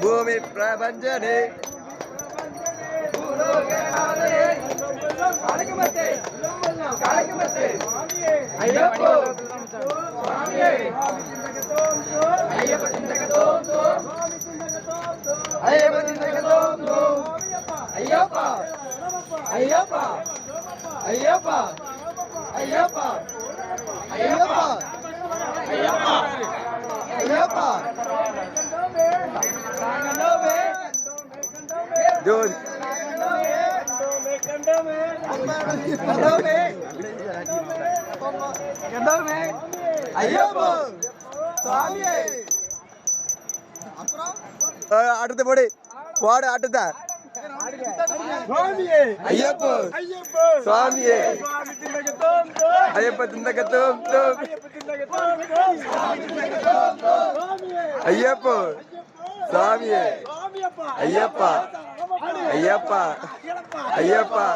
பூமி பிரபஞ்சனே ஐயப்போ ஐயப்ப சிந்தகத்தோம் தோம் ஐயப்பா ஐயப்பா ஐயப்பா ஐயப்பா ஐயப்பா அடுத்த போடு. போடு அடுத்த சுவாமியே. ஐயப்போ. ஐயப்போ. சுவாமியே. தோம் ஐயப்ப திந்தகத்தோம் தோம் ஐயப்ப தோம் சுவாமியே. ஐயப்போ. சுவாமியே. ஐயப்பா. ஐயப்பா. ஐயப்பா.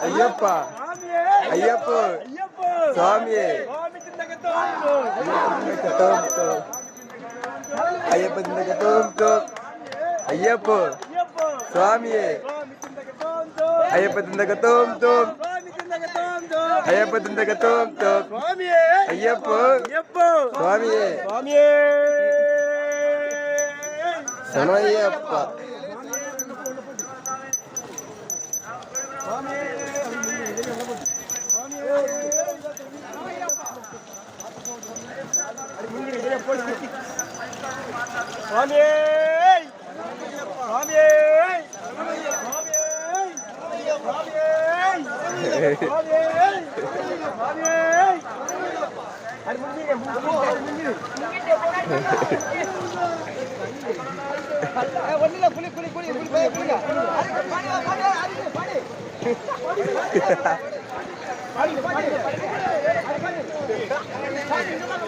ஐயப்பா. சுவாமியே. ஐயப்போ. தோம் தோம் ஐயப்ப. தோம் ஐயப்போ சுவாமியே. தோம் ஐயப்ப திந்தகத்தோம் தோம் தோம். ஐயப்ப திந்தகத்தோம் தோம் சுவாமியே. ஐயப்போ. சுவாமியே. சுவாமியே. சனையப்பா சுவாமியே. சுவாமியே. ஏம்பலம் ஏம்பலம்